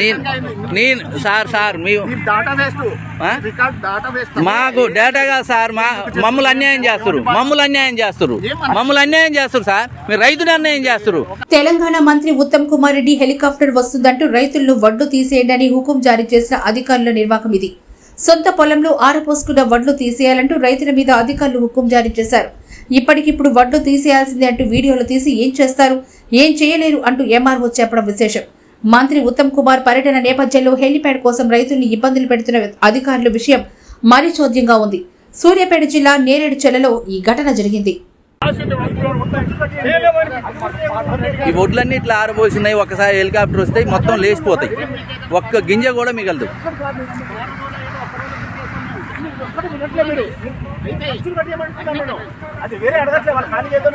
నేను నేను sir sir మాకు డేటాగా సార్ మా మమ్మల్ని అన్యాయం చేస్తారు. మమ్మల్ని అన్యాయం చేస్తారు. మమ్మల్ని అన్యాయం చేస్తారు సార్. మీరు రైతుని అన్యాయం చేస్తారు. తెలంగాణ మంత్రి ఉత్తమ్ కుమార్ రెడ్డి హెలికాప్టర్ వస్తుందంటూ రైతులను వడ్లు తీసేయండి హుకుం జారీ చేసిన అధికారుల నిర్వాహకం ఇది. సొంత పొలంలో ఆరపోసుకున్న వడ్లు తీసేయాలంటూ రైతుల మీద అధికారులు హుకుం జారీ చేశారు. ఇప్పటికిప్పుడు వడ్లు తీసేయాల్సిందే అంటూ వీడియోలు తీసి ఏం చేస్తారు? ఏం చేయలేరు అంటూ ఎంఆర్ఓ చెప్పడం విశేషం. మంత్రి ఉత్తమ్ కుమార్ పర్యటన నేపథ్యంలో హెలిప్యాడ్ కోసం రైతుల్ని ఇబ్బందులు పెడుతున్న అధికారుల విషయం మరీ చోద్యంగా ఉంది. సూర్యాపేట జిల్లా నేరేడు చెలలో ఈ ఘటన జరిగింది. ఈ ఒడ్లన్నీ ఇట్లా ఆరబోసినాయి ఒకసారి హెలికాప్టర్ వస్తే మొత్తం లేచిపోతాయి. ఒక్క గింజ కూడా మిగలదు. అది వేరే అడగట్లే వాళ్ళు ఖాళీ చేద్దాం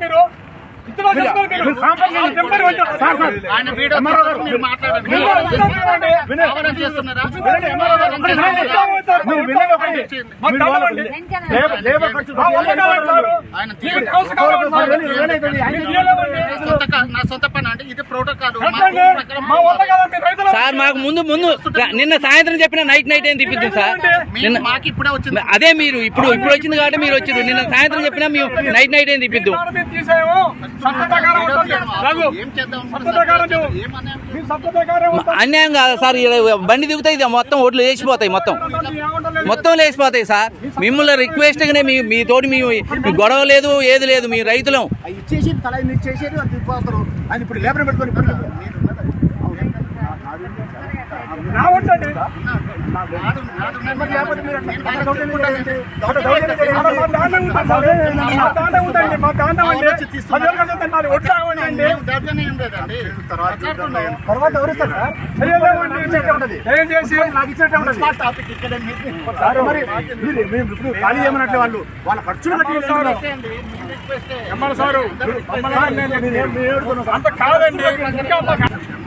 లేబర్- ఖర్చు. నా సొంత పని అంటే ఇది ప్రోటోకాల్ చెప్పండి. మా వల్ల కాదండి రైతుల సార్ మాకు ముందు ముందు నిన్న సాయంత్రం చెప్పిన నైట్ నైట్ ఏం తిప్పిద్దాం సార్ నిన్న మాకు ఇప్పుడే వచ్చింది అదే మీరు ఇప్పుడు ఇప్పుడు వచ్చింది కాబట్టి మీరు వచ్చారు నిన్న సాయంత్రం చెప్పినా మేము నైట్ నైట్ ఏం తిప్పిద్దాం అన్యాయం కాదు సార్ బండి దిగుతాయి ఇది మొత్తం ఓట్లు లేచిపోతాయి మొత్తం. మొత్తం లేచిపోతాయి సార్. మిమ్మల్ని రిక్వెస్ట్గానే మీ మీ తోటి మీ గొడవ లేదు ఏది లేదు మీ రైతులం. ఇప్పుడు లేబర్ పెట్టుకొని తర్వాత ఎవరిస్తారు ఖాళీ చేయమన్నట్లే వాళ్ళు వాళ్ళ ఖర్చులు కట్టి సారు. అంత కాదండి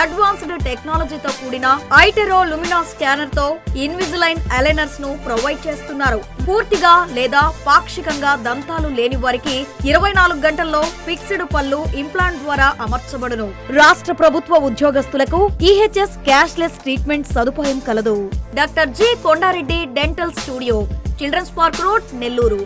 అడ్వాన్స్డ్ టెక్నాలజీతో కూడిన ఐటెరో లుమినా స్కానర్తో ఇన్విజిలైన్ అలైనర్స్ను ప్రొవైడ్ చేస్తున్నారు. పూర్తిగా లేదా పాక్షికంగా దంతాలు లేని వారికి ఇరవై నాలుగు గంటల్లో ఫిక్స్డ్ పళ్ళు ఇంప్లాంట్ ద్వారా అమర్చబడును. రాష్ట్ర ప్రభుత్వ ఉద్యోగస్తులకు ఈహెచ్ఎస్ క్యాష్లెస్ ట్రీట్మెంట్ సదుపాయం కలదు. Doctor G Kondareddy dental studio children's park road Nellore.